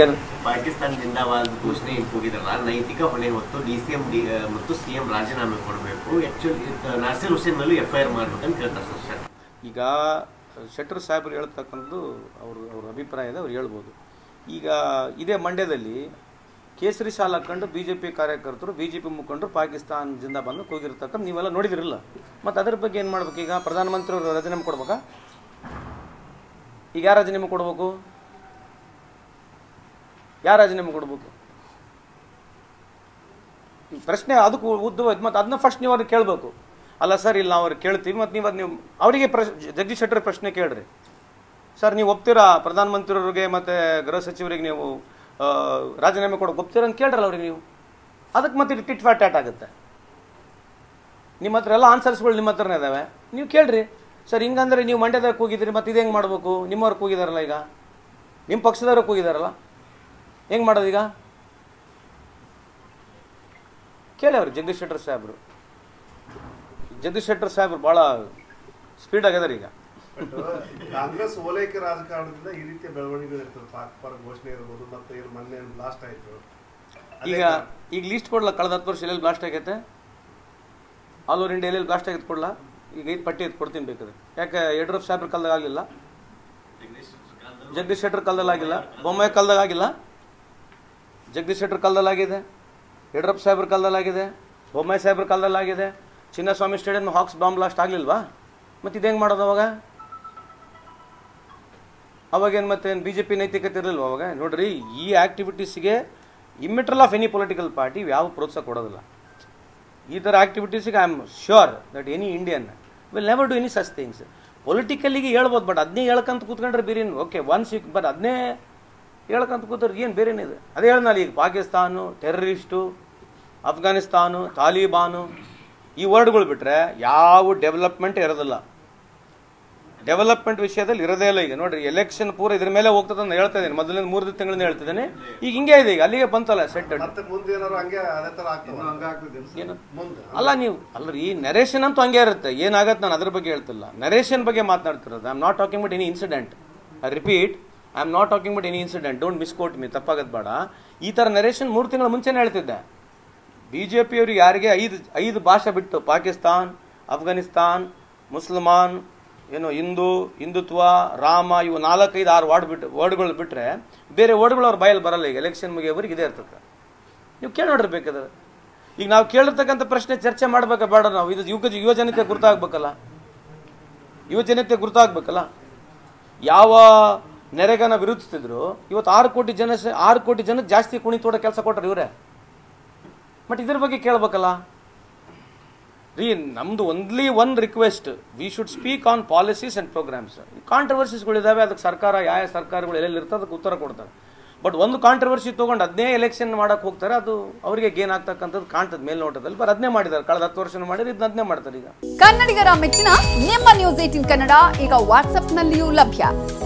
ಏನು? ಪಾಕಿಸ್ತಾನ ಜಿಂದಾಬಾದ್ ಘೋಷಣೆ ಕೂಗಿದ್ರಲ್ಲ ನೈತಿಕ ಹೊಣೆ ಹೊತ್ತು ಡಿ ಸಿ ಎಂ ಮತ್ತು ಸಿ ಎಂ ರಾಜೀನಾಮೆ ಕೊಡಬೇಕು. ಆಕ್ಚುಲಿ ನಾಸಿರ್ ಹುಸೇನ್ ಮೇಲೂ ಎಫ್ ಐ ಆರ್ ಮಾಡ್ಬೇಕಂತ ಕೇಳ್ತಾರೆ ಸರ್ ಶೆಟ್ಟರ್. ಈಗ ಶೆಟ್ಟರ್ ಸಾಹೇಬರು ಹೇಳ್ತಕ್ಕಂಥದ್ದು ಅವರು ಅವ್ರ ಅಭಿಪ್ರಾಯದ ಇದೆ ಅವ್ರು ಹೇಳ್ಬೋದು. ಈಗ ಇದೇ ಮಂಡ್ಯದಲ್ಲಿ ಕೇಸರಿ ಶಾಲ್ ಹಾಕೊಂಡು ಬಿ ಜೆ ಪಿ ಕಾರ್ಯಕರ್ತರು ಬಿ ಜೆ ಪಿ ಮುಖಂಡರು ಪಾಕಿಸ್ತಾನ ಜಿಂದಾಬಾದ್ನ ಕೂಗಿರ್ತಕ್ಕಂಥ ನೀವೆಲ್ಲ ನೋಡಿದಿರಲ್ಲ. ಮತ್ತು ಅದ್ರ ಬಗ್ಗೆ ಏನು ಮಾಡ್ಬೇಕು ಈಗ? ಪ್ರಧಾನಮಂತ್ರಿ ಅವರು ರಾಜೀನಾಮೆ ಕೊಡ್ಬೇಕಾ? ಈಗ ಯಾರು ರಾಜೀನಾಮೆ ಕೊಡ್ಬೇಕು? ಯಾರು ರಾಜೀನಾಮೆ ಕೊಡ್ಬೇಕು? ಈ ಪ್ರಶ್ನೆ ಅದಕ್ಕೂ ಉದ್ದವಾಯ್ತು, ಮತ್ತು ಅದನ್ನ ಫಸ್ಟ್ ನೀವು ಅವ್ರಿಗೆ ಕೇಳಬೇಕು. ಅಲ್ಲ ಸರ್, ಇಲ್ಲ ನಾವು ಅವ್ರಿಗೆ ಕೇಳ್ತೀವಿ, ಮತ್ತು ನೀವು ಅದು ನೀವು ಅವರಿಗೆ ಪ್ರಶ್ ಜಗದೀಶ್ ಶೆಟ್ಟರ್ ಪ್ರಶ್ನೆ ಕೇಳ್ರಿ. ಸರ್, ನೀವು ಒಪ್ತೀರಾ? ಪ್ರಧಾನಮಂತ್ರಿಯವ್ರಿಗೆ ಮತ್ತು ಗೃಹ ಸಚಿವರಿಗೆ ನೀವು ರಾಜೀನಾಮೆ ಕೊಡೋಕೆ ಒಪ್ತೀರ ಅಂತ ಕೇಳ್ರಲ್ಲ ಅವ್ರಿಗೆ ನೀವು? ಅದಕ್ಕೆ ಮತ್ತೆ ಇದು ಟಿಟ್ ಫಾಟ್ ಟ್ಯಾಟ್ ಆಗುತ್ತೆ. ನಿಮ್ಮ ಹತ್ರ ಎಲ್ಲ ಆನ್ಸರ್ಸ್ಗಳು ನಿಮ್ಮ ಹತ್ರನೇ ಇದಾವೆ. ನೀವು ಕೇಳ್ರಿ. ಸರ್, ಹಿಂಗಂದ್ರೆ ನೀವು ಮಂಡ್ಯದಾಗ ಕೂಗಿದ್ರಿ, ಮತ್ತು ಇದು ಹೆಂಗೆ ಮಾಡಬೇಕು? ನಿಮ್ಮವ್ರು ಕೂಗಿದಾರಲ್ಲ ಈಗ? ನಿಮ್ಮ ಪಕ್ಷದವ್ರು ಕೂಗಿದಾರಲ್ಲ? ಹೆಂಗೆ ಮಾಡೋದು ಈಗ? ಕೇಳಿ ಅವ್ರು ಜಗದೀಶ್ ಶೆಟ್ಟರ್ ಸಾಹೇಬ್ರು. ಜಗದೀಶ್ ಶೆಟ್ಟರ್ ಸಾಹೇಬ್ರು ಭಾಳ ಸ್ಪೀಡ್ ಆಗ್ಯದಾರ ಈಗ. ಬಟ್ ಕಾಂಗ್ರೆಸ್ ಓಲೈಕೆ ರಾಜಕಾರಣದಿಂದ ಈ ರೀತಿಯ ಬೆಳವಣಿಗೆಗಳು ಇರ್ತದೆ ಪಾಕ್ ಪರ ಘೋಷಣೆ ಇರ್ಬೋದು ಮತ್ತೆ ಇವ್ರು ಮೊನ್ನೆ ಬ್ಲಾಸ್ಟ್ ಆಯ್ತು. ಈಗ. ಈಗ ಲೀಸ್ಟ್ ಕೊಡ್ಲ? ಕಳೆದ ಹತ್ತು ವರ್ಷ ಎಲ್ಲೆಲ್ಲಿ ಬ್ಲಾಸ್ಟ್ ಆಗೈತೆ? ಆಲ್ ಓವರ್ ಇಂಡಿಯಾ ಎಲ್ಲೆಲ್ಲಿ ಬ್ಲಾಸ್ಟ್ ಆಗಿತ್ತು ಕೊಡಲ್ಲ ಈಗ ಐದು ಪಟ್ಟಿ ಎತ್ತು ಕೊಡ್ತೀನಿ ಬೇಕಾದ್ರೆ. ಯಾಕೆ ಯಡಿಯೂರಪ್ಪ ಸಾಹೇಬ್ರ ಕಾಲದಾಗ ಆಗಲಿಲ್ಲ ಜಗದೀಶ್ ಶೆಟ್ಟರ್ ಕಾಲದಲ್ಲಿ ಆಗಿಲ್ಲ ಬೊಮ್ಮಾಯಿ ಕಾಲದಾಗ ಆಗಿಲ್ಲ? ಜಗದೀಶ್ ಶೆಟ್ಟರ್ ಕಾಲದಲ್ಲಾಗಿದೆ ಯಡಿಯೂರಪ್ಪ ಸಾಹೇಬ್ರ ಕಾಲದಲ್ಲಾಗಿದೆ ಬೊಮ್ಮಾಯಿ ಸಾಹೇಬ್ರ ಕಾಲದಲ್ಲಾಗಿದೆ Chinnaswamy stadium hoax bomb blast ಆಗಲಿಲ್ವಾ? ಮತ್ತೆ ಇದು ಹೆಂಗೆ ಮಾಡೋದು ಅವಾಗ? ಅವಾಗೇನು ಮತ್ತೆ ಬಿ ಜೆ ಪಿ ನೈತಿಕತೆ ಇರಲಿಲ್ವ ಅವಾಗ? ನೋಡ್ರಿ, ಈ ಆ್ಯಕ್ಟಿವಿಟೀಸ್ಗೆ immaterial of any political party ಯಾವ ಪ್ರೋತ್ಸಾಹ ಕೊಡೋದಿಲ್ಲ. ಈ ಥರ ಆ್ಯಕ್ಟಿವಿಟೀಸಿಗೆ I am sure that any Indian will never do any such things ಪೊಲಿಟಿಕಲಿಗೆ ಹೇಳ್ಬೋದು ಬಟ್ ಅದನ್ನೇ ಹೇಳ್ಕಂತ ಕೂತ್ಕೊಂಡ್ರೆ ಬಿರಿಯನ್ ಓಕೆ ಒನ್ಸ್ ಬಟ್ ಅದನ್ನೇ ಹೇಳ್ಕಂತ ಕೂತರು ಏನು ಬೇರೆನಿದೆ ಅದೇ ಹೇಳ್ನಲ್ಲ ಈಗ ಪಾಕಿಸ್ತಾನು ಟೆರ್ರಿಸ್ಟು ಅಫ್ಘಾನಿಸ್ತಾನು ತಾಲಿಬಾನು ಈ ವರ್ಡ್ಗಳು ಬಿಟ್ಟರೆ ಯಾವ ಡೆವಲಪ್ಮೆಂಟ್ ಇರೋದಿಲ್ಲ. ಡೆವಲಪ್ಮೆಂಟ್ ವಿಷಯದಲ್ಲಿ ಇರೋದೇ ಇಲ್ಲ ಈಗ. ನೋಡ್ರಿ ಎಲೆಕ್ಷನ್ ಪೂರ ಇದ್ರ ಮೇಲೆ ಹೋಗ್ತದೆ ಅಂತ ಹೇಳ್ತಾ ಇದ್ದೀನಿ. ಮೊದಲಿನ ಮೂರು ತಿಂಗಳಿಂದ ಹೇಳ್ತಿದ್ದೇನೆ ಈಗ ಹಿಂಗೆ ಇದೆ ಈಗ. ಅಲ್ಲಿಗೆ ಬಂತಲ್ಲ ಸೆಟ್ ಮತ್ತೆ ಮುಂದೆ ಏನಾರು ಹಂಗೆ ಅದೇ ತರ ಆಗ್ತದೆ. ಏನು? ಮುಂದೆ. ಅಲ್ಲ ನೀವು ಅಲ್ಲ ಈ ನರೇಷನ್ ಅಂತೂ ಹಂಗೆ ಇರುತ್ತೆ. ಏನಾಗತ್ತೆ ನಾನು ಅದ್ರ ಬಗ್ಗೆ ಹೇಳ್ತಿಲ್ಲ. ನರೇಷನ್ ಬಗ್ಗೆ ಮಾತನಾಡ್ತಿರೋದು. I am not talking but any incident I repeat I am not talking but any incident don't misquote me ತಪ್ಪಾಗದ್ ಬೇಡ. ಈ ಥರ ನರೇಷನ್ ಮೂರು ತಿಂಗಳ ಮುಂಚೆನೇ ಹೇಳ್ತಿದ್ದೆ. ಬಿ ಜೆ ಪಿಯವ್ರಿಗೆ ಯಾರಿಗೆ ಐದು ಐದು ಭಾಷೆ ಬಿಟ್ಟು ಪಾಕಿಸ್ತಾನ್, ಅಫ್ಘಾನಿಸ್ತಾನ್, ಮುಸಲ್ಮಾನ್, ಏನು ಹಿಂದೂ, ಹಿಂದುತ್ವ, ರಾಮ, ಇವು ನಾಲ್ಕೈದು ಆರು ವಾರ್ಡ್ ಬಿಟ್ಟು, ವರ್ಡ್ಗಳು ಬಿಟ್ಟರೆ ಬೇರೆ ವರ್ಡ್ಗಳು ಅವ್ರ ಬಾಯಲ್ಲಿ ಬರಲ್ಲ ಈಗ. ಎಲೆಕ್ಷನ್ ಮುಗಿಯೋವರೆಗೆ ಇದೇ ಇರ್ತದೆ. ನೀವು ಕೇಳಿ ನೋಡಿರ್ಬೇಕಾದ್ರೆ ಈಗ ನಾವು ಕೇಳಿರ್ತಕ್ಕಂಥ ಪ್ರಶ್ನೆ ಚರ್ಚೆ ಮಾಡ್ಬೇಕ ಬೇಡ ನಾವು. ಇದು ಯುವ ಯುವ ಗುರುತಾಗಬೇಕಲ್ಲ. ಗುರ್ತಾಗ್ಬೇಕಲ್ಲ ಯುವ ಜನತೆ ಗುರ್ತಾಗ್ಬೇಕಲ್ಲ. ಯಾವ ನೆರೆಗನ ವಿರೋಧಿಸ್ತಿದ್ರು ಇವತ್ತು ಆರು ಕೋಟಿ ಜನ ಆರು ಕೋಟಿ ಜನ ಜಾಸ್ತಿ ಕುಣಿ ತೋಡ ಕೆಲಸ ಕೊಟ್ಟರು ಇವರೇ. ಬಟ್ ಇದ್ರ ಬಗ್ಗೆ ಕೇಳಬೇಕಲ್ಲ. ರೀ, ನಮ್ದು only one request we should speak on policies and programmes ಕಾಂಟ್ರವರ್ಸಿಸ್ಗಳಿದ್ದಾವೆ ಅದಕ್ಕೆ ಸರ್ಕಾರ, ಯಾವ ಸರ್ಕಾರಗಳು ಎಲ್ಲೆಲ್ಲಿ ಇರ್ತದೆ ಅದಕ್ಕೆ ಉತ್ತರ ಕೊಡ್ತಾರೆ. ಬಟ್ ಒಂದು ಕಾಂಟ್ರವರ್ಸಿ ತೊಗೊಂಡು ಅದನ್ನೇ ಎಲೆಕ್ಷನ್ ಮಾಡೋಕೆ ಹೋಗ್ತಾರೆ, ಅದು ಅವರಿಗೆ ಗೇನ್ ಆಗ್ತಕ್ಕಂಥದ್ದು ಕಾಣ್ತದೆ ಮೇಲ್ನೋಟದಲ್ಲಿ. ಬಟ್ ಅದನ್ನೇ ಮಾಡಿದ್ದಾರೆ. ಕಳೆದ ಹತ್ತು ವರ್ಷ ಮಾಡಿದ್ರೆ ಇದನ್ನ ಅದನ್ನೇ ಮಾಡ್ತಾರೆ ಈಗ. ಕನ್ನಡಿಗರ ಮೆಚ್ಚಿನ ನಿಮ್ಮ ನ್ಯೂಸ್ ಏಟಿನ್ ಕನ್ನಡ ಈಗ ವಾಟ್ಸ್ಆಪ್ನಲ್ಲಿಯೂ ಲಭ್ಯ.